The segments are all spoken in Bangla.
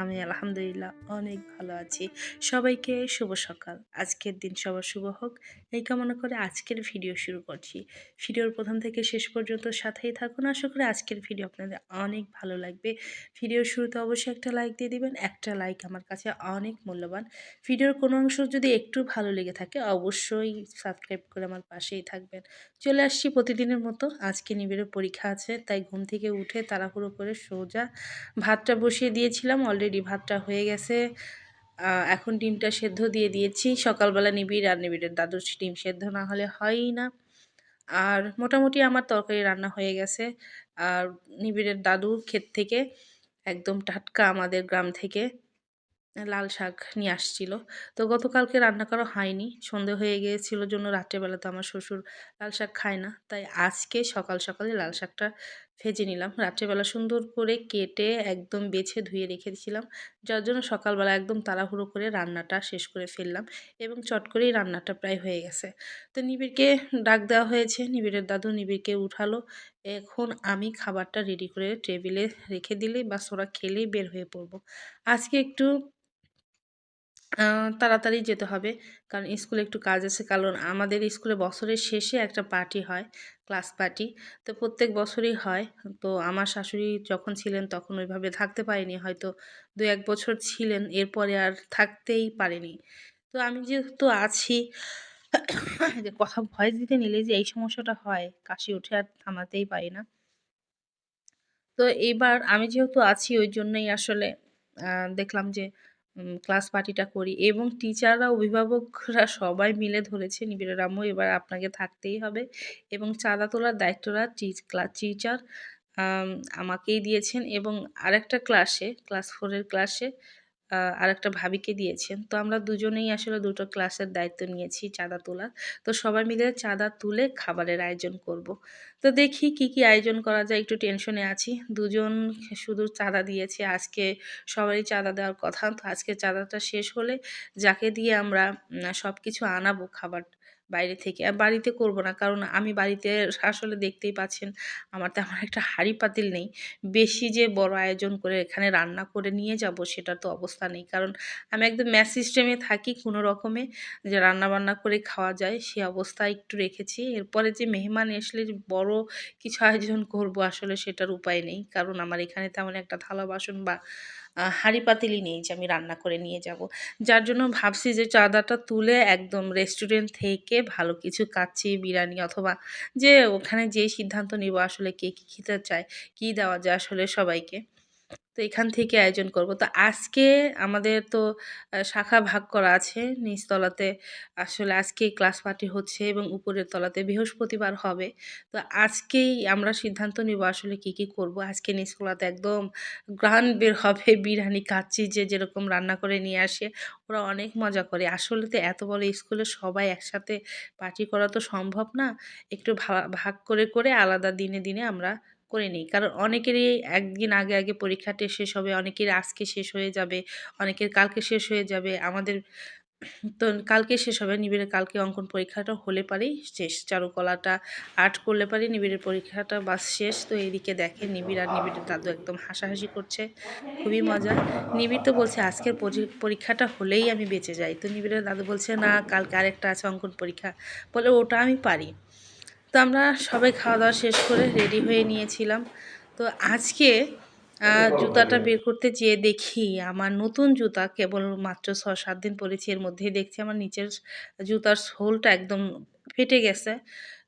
আমি আলহামদুলিল্লাহ অনেক ভালো আছি। সবাইকে শুভ সকাল। আজকের দিন সবার শুভ হোক। এই কামনা করে আজকের ভিডিও শুরু করছি। ভিডিওর প্রথম থেকে শেষ পর্যন্ত সাথেই থাকুন। আশা করি আজকের ভিডিও আপনাদের অনেক ভালো লাগবে। ভিডিওর শুরুতে অবশ্যই একটা লাইক দিয়ে দিবেন। একটা লাইক আমার কাছে অনেক মূল্যবান। ভিডিওর কোনো অংশ যদি একটু ভালো লেগে থাকে, অবশ্যই সাবস্ক্রাইব করে আমার পাশেই থাকবেন। চলে আসছি প্রতিদিনের মতো। আজকে নিবিড়ের পরীক্ষা আছে, তাই ঘুম থেকে উঠে তাড়াহুড়ো করে সোজা ভাতটা বসিয়ে দিয়েছিলাম। অলরেডি ভাতটা হয়ে গেছে। এখন ডিমটা সেদ্ধ দিয়ে দিয়েছি। সকালবেলা নিবিড় আর নিবিড়ের দাদুর ডিম সেদ্ধ না হলে হয়ই না। আর মোটামুটি আমার তরকারি রান্না হয়ে গেছে। আর নিবিড়ের দাদুর ক্ষেত থেকে একদম টাটকা আমাদের গ্রাম থেকে লাল শাক নিয়ে আসছিল। তো গতকালকে রান্না করা হয়নি। সন্ধে হয়ে গিয়েছিল, জন্য রাত্রেবেলা তো আমার শ্বশুর লাল শাক খায় না। তাই আজকে সকাল সকালে লাল শাকটা ভেজে নিলাম। রাত্রেবেলা সুন্দর করে কেটে একদম বেছে ধুয়ে রেখে দিয়েছিলাম যার জন্য সকালবেলা একদম তাড়াহুড়ো করে রান্নাটা শেষ করে ফেললাম এবং চট করেই রান্নাটা প্রায় হয়ে গেছে। তো নিবিড়কে ডাক দেওয়া হয়েছে। নিবিড়ের দাদু নিবিড়কে উঠালো। এখন আমি খাবারটা রেডি করে টেবিলে রেখে দিলেই বা ওরা খেলেই বের হয়ে পড়ব। আজকে একটু তাড়াতাড়ি যেতে হবে। কারণ স্কুলে একটু কাজ আছে। কারণ আমাদের স্কুলে বছরের শেষে একটা পার্টি হয়, ক্লাস পার্টি। তো প্রত্যেক বছরই হয়। তো আমার শাশুড়ি যখন ছিলেন তখন ওইভাবে থাকতে পারিনি। হয়তো দু এক বছর ছিলেন, এরপরে আর থাকতেই পারেনি। তো আমি যেহেতু আছি, যে কথা ভয়েস দিতে নিলে যে এই সমস্যাটা হয়, কাশি উঠে আর থামাতেই পারি না। তো এইবার আমি যেহেতু আছি, ওই জন্যই আসলে দেখলাম যে ক্লাস পার্টিটা করি এবং টিচাররা অভিভাবকরা সবাই মিলে ধরেছে নিবিড় আম্মু এবার আপনাকে থাকতেই হবে এবং চাঁদা তোলার দায়িত্বটা টিচার আমাকেই দিয়েছেন এবং আরেকটা ক্লাসে ক্লাস ফোরের ক্লাসে আরেকটা ভাবিকে দিয়েছেন। তো আমরা দুজনেই আসলে দুটো ক্লাসের দায়িত্ব নিয়েছি চাঁদা তোলার। তো সবাই মিলে চাঁদা তুলে খাবারের আয়োজন করব। তো দেখি কি কি আয়োজন করা যায়, একটু টেনশনে আছি। দুজন শুধু চাঁদা দিয়েছে, আজকে সবারই চাঁদা দেওয়ার কথা। তো আজকে চাঁদাটা শেষ হলে যাকে দিয়ে আমরা সব কিছু আনাবো খাবার বাইরে থেকে। আর বাড়িতে করব না, কারণ আমি বাড়িতে আসলে দেখতেই পাচ্ছেন, আমার তেমন একটা হাঁড়ি পাতিল নেই। বেশি যে বড় আয়োজন করে এখানে রান্না করে নিয়ে যাব সেটা তো অবস্থা নেই। কারণ আমি একদম ম্যাস সিস্টেমে থাকি কোনো রকমে, যে রান্না বান্না করে খাওয়া যায় সে অবস্থা একটু রেখেছি। এরপরে যে মেহমান এসলে বড় কিছু আয়োজন করব আসলে সেটার উপায় নেই, কারণ আমার এখানে তেমন একটা থালা বাসন বা হাঁড়ি পাতিলই নেই যে আমি রান্না করে নিয়ে যাব। যার জন্য ভাবছি যে চাঁদাটা তুলে একদম রেস্টুরেন্ট থেকে ভালো কিছু কাচ্ছি বিরিয়ানি অথবা যে ওখানে যে সিদ্ধান্ত নিব আসলে কে কী খেতে চায়, কী দেওয়া যায় আসলে সবাইকে। তো এখান থেকে আয়োজন করব। তো আজকে আমাদের তো শাখা ভাগ করা আছে। নিচতলাতে আসলে আজকেই ক্লাস পার্টি হচ্ছে এবং উপরের তলাতে বৃহস্পতিবার হবে। তো আজকেই আমরা সিদ্ধান্ত নিব আসলে কি কি করব। আজকে নিচতলাতে একদম গ্রান বের হবে, বিরিয়ানি, কাচ্চি, যে যেরকম রান্না করে নিয়ে আসে, ওরা অনেক মজা করে। আসলে তো এত বড় স্কুলে সবাই একসাথে পার্টি করা তো সম্ভব না। একটু ভাগ করে করে আলাদা দিনে দিনে আমরা করে নিই। কারণ অনেকেরই একদিন আগে আগে পরীক্ষাটা শেষ হবে, অনেকের আজকে শেষ হয়ে যাবে, অনেকের কালকে শেষ হয়ে যাবে। আমাদের তো কালকে শেষ হবে নিবিড়ের কালকে অঙ্কন পরীক্ষাটা হলে পারেই শেষ। চারুকলাটা আর্ট করলে পারি নিবিড়ের পরীক্ষাটা বাস শেষ। তো এদিকে দেখে নিবিড় আর নিবিড়ের দাদু একদম হাসাহাসি করছে। খুবই মজা। নিবিড় তো বলছে আজকের পরীক্ষাটা হলেই আমি বেঁচে যাই। তো নিবিড়ের দাদু বলছে, না, কালকে আরেকটা আছে অঙ্কন পরীক্ষা। বলে, ওটা আমি পারি। তো আমরা সবাই খাওয়া দাওয়া শেষ করে রেডি হয়ে নিয়েছিলাম। তো আজকে জুতাটা বের করতে যেয়ে দেখি, আমার নতুন জুতা কেবল মাত্র ছ সাত দিন পরেছি, এর মধ্যেই দেখছি আমার নিচের জুতার সোলটা একদম ফেটে গেছে।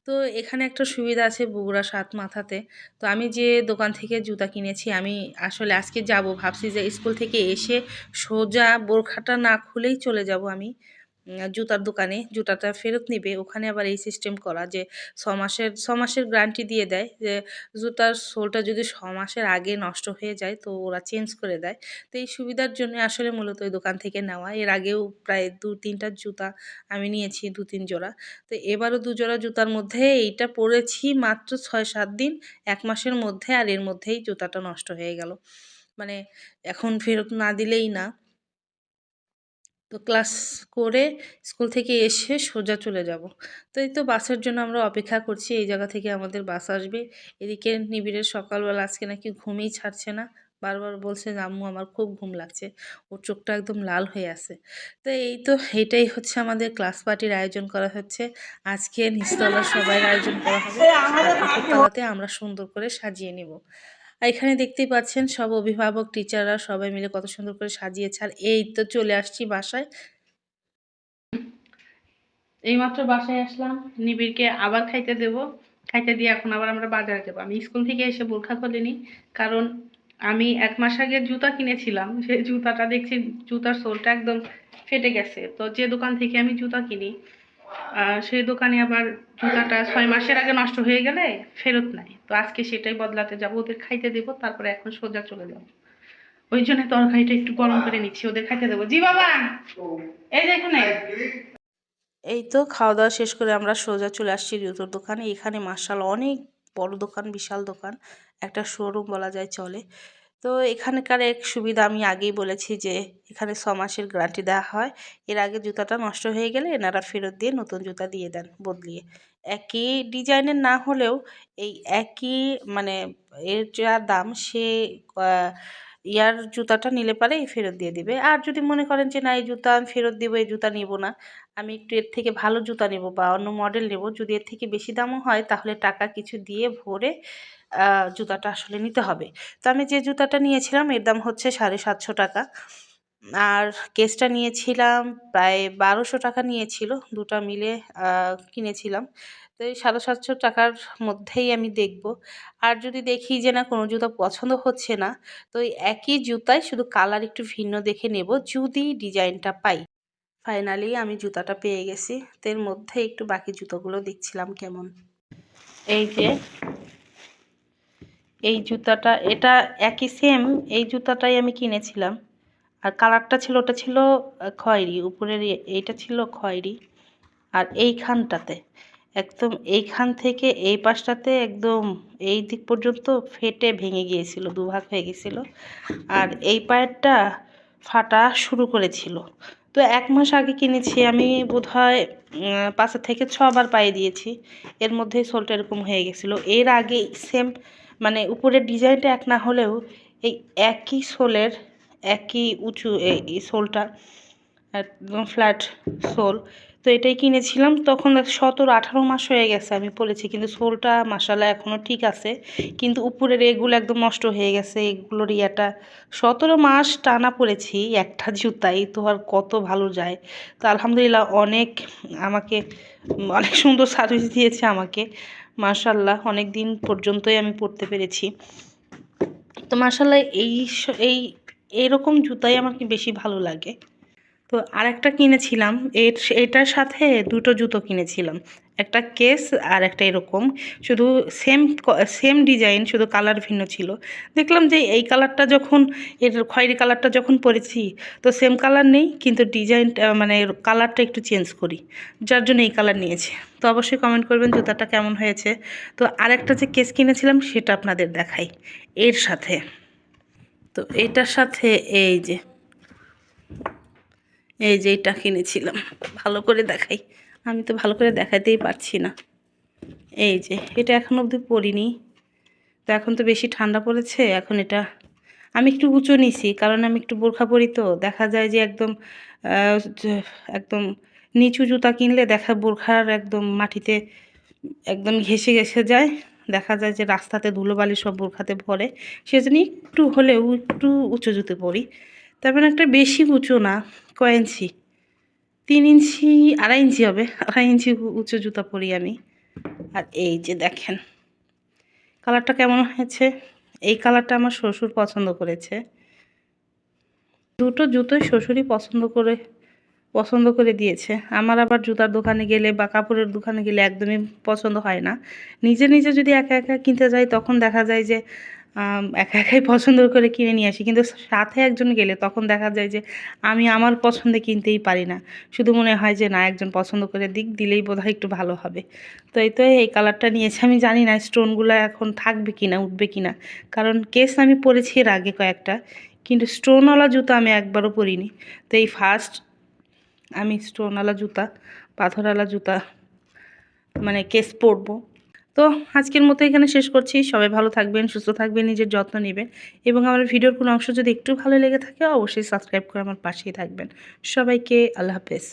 তো এখানে একটা সুবিধা আছে বগুড়া সাত মাথাতে। তো আমি যে দোকান থেকে জুতা কিনেছি, আমি আসলে আজকে যাব, ভাবছি যে স্কুল থেকে এসে সোজা বোরখাটা না খুলেই চলে যাব আমি। জুতার দোকানে, জুতাটা ফেরত নিবে। ওখানে আবার এই সিস্টেম করা যে ছ মাসের ছ মাসের গ্যারান্টি দিয়ে দেয় যে জুতার সোলটা যদি ছ মাসের আগে নষ্ট হয়ে যায়, তো ওরা চেঞ্জ করে দেয়। তো এই সুবিধার জন্য আসলে মূলত ওই দোকান থেকে নেওয়া। এর আগেও প্রায় দু, তিনটা জুতা আমি নিয়েছি, দু, তিন জোড়া। তো এবারও দু জোড়া জুতার মধ্যে এইটা পরেছি মাত্র ছয় সাত দিন, এক মাসের মধ্যে, আর এর মধ্যেই জুতাটা নষ্ট হয়ে গেল। মানে এখন ফেরত না দিলেই না। তো ক্লাস করে স্কুল থেকে এসে সোজা চলে যাব। তো এই তো বাসের জন্য আমরা অপেক্ষা করছি, এই জায়গা থেকে আমাদের বাস আসবে। এদিকে নিবিড়ের সকালবেলা আজকে নাকি ঘুমই ছাড়ছে না। বারবার বলছে, আম্মু, আমার খুব ঘুম লাগছে। ওর চোখটা একদম লাল হয়ে আছে। তো এই তো এটাই হচ্ছে আমাদের ক্লাস পার্টির আয়োজন করা হচ্ছে। আজকে নিচতলার সবাই আয়োজন করা হবে। আমরা সুন্দর করে সাজিয়ে নিব। আর এখানে দেখতেই পাচ্ছেন সব অভিভাবক, টিচাররা সবাই মিলে কত সুন্দর করে সাজিয়েছে। আর এই তো চলে আসছি বাসায়। এইমাত্র বাসায় আসলাম, নিবিড়কে আবার খাইতে দেব। খাইতে দিয়ে এখন আবার আমরা বাজারে যাব। আমি স্কুল থেকে এসে বোরখা খুলিনি, কারণ আমি এক মাস আগে জুতা কিনেছিলাম। সেই জুতাটা দেখছি, জুতার সোলটা একদম ফেটে গেছে। তো যে দোকান থেকে আমি জুতা কিনি সেই দোকানে আবার জুতাটা ছয় মাসের আগে নষ্ট হয়ে গেলে ফেরত নাই। তো আজকে সেটাই বদলাতে যাব, ওদের খাইতে দেবো, তারপরে এখন সোজা চলে যাব। ওই জন্য তরকারিটা একটু গরম করে নিচ্ছি, ওদের খাইতে দেবো। জি বাবা! এই যে এখানে। এই তো খাওয়া দাওয়া শেষ করে আমরা সোজা চলে আসছি জুতোর দোকানে। এখানে মার্শাল অনেক বড় দোকান, বিশাল দোকান। একটা শোরুম বলা যায় চলে। তো এখানকার এক সুবিধা আমি আগেই বলেছি যে, এখানে ছ মাসের গ্যারান্টি দেওয়া হয়। এর আগে জুতাটা নষ্ট হয়ে গেলে এনারা ফেরত দিয়ে নতুন জুতা দিয়ে দেন বদলিয়ে। একই ডিজাইনের না হলেও এই একই মানে এর যা দাম সে ইয়ার জুতাটা নিলে পারে ফেরত দিয়ে দিবে। আর যদি মনে করেন যে, না, এই জুতা আমি ফেরত দিব, এই জুতা নিব না। আমি একটু এর থেকে ভালো জুতা নেব বা অন্য মডেল নেব। যদি এর থেকে বেশি দামও হয়, তাহলে টাকা কিছু দিয়ে ভরে জুতাটা আসলে নিতে হবে। তো আমি যে জুতাটা নিয়েছিলাম, এর দাম হচ্ছে সাড়ে সাতশো টাকা। আর কেসটা নিয়েছিলাম প্রায় বারোশো টাকা নিয়েছিল, দুটা মিলে কিনেছিলাম। তো এই সাড়ে সাতশো টাকার মধ্যেই আমি দেখব। আর যদি দেখি যে না, কোনো জুতা পছন্দ হচ্ছে না, তো ওই একই জুতায় শুধু কালার একটু ভিন্ন দেখে নেব, যদি ডিজাইনটা পাই। ফাইনালি আমি জুতাটা পেয়ে গেছি। তো এর মধ্যে একটু বাকি জুতোগুলো দেখছিলাম কেমন। এই যে এই জুতাটা এটা একই সেম এই জুতাটাই আমি কিনেছিলাম। আর কালারটা ছিল ওটা ছিল খয়েরি উপরের এইটা ছিল খয়েরি। আর এইখানটাতে একদম এইখান থেকে এই পাশটাতে একদম এই দিক পর্যন্ত ফেটে ভেঙে গিয়েছিল দুভাগ হয়ে গেছিল আর এই পায়েরটা ফাটা শুরু করেছিল। তো এক মাস আগে কিনেছি আমি বোধহয় উম, পাঁচের থেকে ছবার পায়ে দিয়েছি। এর মধ্যেই সোলটা এরকম হয়ে গেছিল এর আগে সেম মানে উপরের ডিজাইনটা এক না হলেও এই একই সোলের, একই উঁচু এই সোলটা, একদম ফ্ল্যাট সোল। তো এটাই কিনেছিলাম, তখন সতেরো, আঠারো মাস হয়ে গেছে আমি পরেছি কিন্তু সোলটা মাসালা এখনও ঠিক আছে। কিন্তু উপরের এগুলো একদম নষ্ট হয়ে গেছে, এগুলোর ইয়াটা। সতেরো মাস টানা পরেছি একটা জুতাই, তো আর কত ভালো যায়। তো আলহামদুলিল্লাহ অনেক আমাকে, অনেক সুন্দর সার্ভিস দিয়েছে আমাকে। মাশাল্লাহ অনেক দিন পর্যন্তই আমি পরতে পেরেছি। তো মাশাল্লাহ এই এই, এরকম জুতাই আমার বেশি ভালো লাগে। তো আরেকটা কিনেছিলাম। এর এটার সাথে দুটো জুতো কিনেছিলাম। একটা কেস আর একটা এরকম। শুধু সেম সেম ডিজাইন শুধু কালার ভিন্ন ছিল। দেখলাম যে এই কালারটা যখন, এর খয়েরি কালারটা যখন পরেছি, তো সেম কালার নেই, কিন্তু ডিজাইনটা মানে কালারটা একটু চেঞ্জ করি। যার জন্য এই কালার নিয়েছি। তো অবশ্যই কমেন্ট করবেন জুতাটা কেমন হয়েছে। তো আরেকটা যে কেস কিনেছিলাম, সেটা আপনাদের দেখাই। এর সাথে। তো এটার সাথে এই যে এই যে এটা কিনেছিলাম। ভালো করে দেখাই। আমি তো ভালো করে দেখাতেই পারছি না। এই যে, এটা এখন অবধি পরিনি। তো এখন তো বেশি ঠান্ডা পড়েছে, এখন এটা আমি একটু উঁচু নিছি, কারণ আমি একটু বোরখা পরি তো। দেখা যায় যে একদম একদম নিচু জুতা কিনলে দেখা বোরখার একদম মাটিতে একদম ঘেসে ঘেসে যায়। দেখা যায় যে রাস্তাতে ধুলোবালি সব বোরখাতে ভরে। সেজন্য একটু হলেও একটু উঁচু জুতো পরি। তারপরে একটা বেশি উঁচু না, কয় ইঞ্চি? তিন ইঞ্চি, আড়াই ইঞ্চি হবে, আড়াই ইঞ্চি উঁচু জুতা পরি আমি। আর এই যে দেখেন, কালারটা কেমন হয়েছে? এই কালারটা আমার শ্বশুর পছন্দ করেছে। দুটো জুতোই শ্বশুরই পছন্দ করে পছন্দ করে দিয়েছে। আমার আবার জুতার দোকানে গেলে বা কাপড়ের দোকানে গেলে একদমই পছন্দ হয় না। নিজে নিজে যদি একা একা কিনতে যাই, তখন দেখা যায় যে একা একাই পছন্দ করে কিনে নিয়ে আসি। কিন্তু সাথে একজন গেলে তখন দেখা যায় যে আমি আমার পছন্দে কিনতেই পারি না। শুধু মনে হয় যে না, একজন পছন্দ করে দিক, দিলেই বোধহয় একটু ভালো হবে। তো এই তো এই কালারটা নিয়েছি। আমি জানি না স্টোনগুলো এখন থাকবে কি না উঠবে কি না কারণ কেস আমি পরেছি এর আগে কয়েকটা। কিন্তু স্টোনওয়ালা জুতো আমি একবারও পরিনি। তো এই ফার্স্ট আমি স্টোনওয়ালা জুতা, পাথরওয়ালা জুতা মানে কেস পরবো। তো আজকের মতো এখানে শেষ করছি। সবাই ভালো থাকবেন, সুস্থ থাকবেন, নিজের যত্ন নেবেন এবং আমার ভিডিওর কোনো অংশ যদি একটু ভালো লেগে থাকে, অবশ্যই সাবস্ক্রাইব করে আমার পাশেই থাকবেন। সবাইকে আল্লাহ হাফেজ।